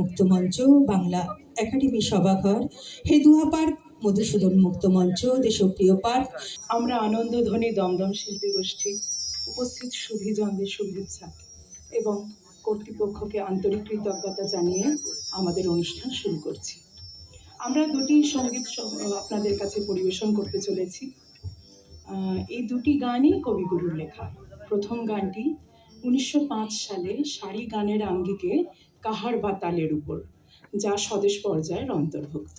মুক্তমঞ্চ, Bangla academy সভাঘর, Hedua park, Madhusudan মুক্তমঞ্চ, Deshapriya park. আমরা আনন্দধ্বনি দমদম শিল্পী গোষ্ঠী উপস্থিত সুধীজনদের শুভেচ্ছা এবং কর্তৃপক্ষকে আন্তরিক কৃতজ্ঞতা জানিয়ে আমাদের অনুষ্ঠান শুরু করছি। আমরা দুটি সংগীত আপনাদের কাছে পরিবেশন করতে চলেছি। এই দুটি গানই কবিগুরুর লেখা। প্রথম গানটি উনিশশো পাঁচ সালে সারি গানের আঙ্গিকে কাহার বা তালের উপর যা স্বদেশ পর্যায়ের অন্তর্ভুক্ত।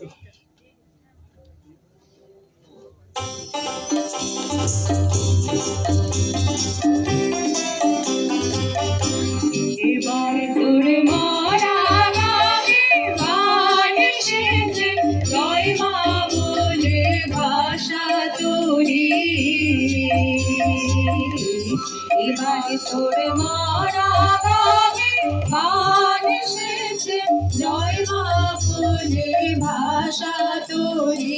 এবার তোর গান এসেছে, জয় মা বলে ভাষা তোরি।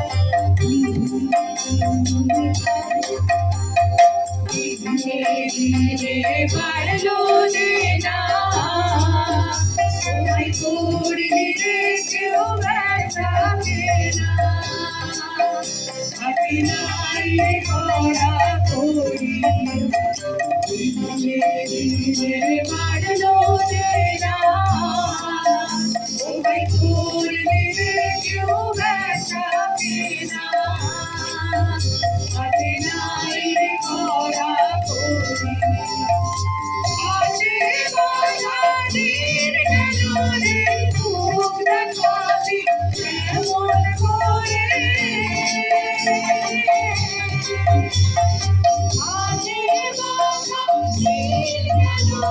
ধীরে ধীরে বাড়লো যে না তোমায় করলে কেউ ব্যথা না হাতে নাই করা করি ধীরে ধীরে বাড়লো যে না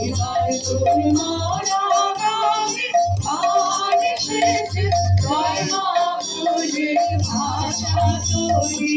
এবার তোর মরা গানে গান এসেছে মা ভাষা তোরি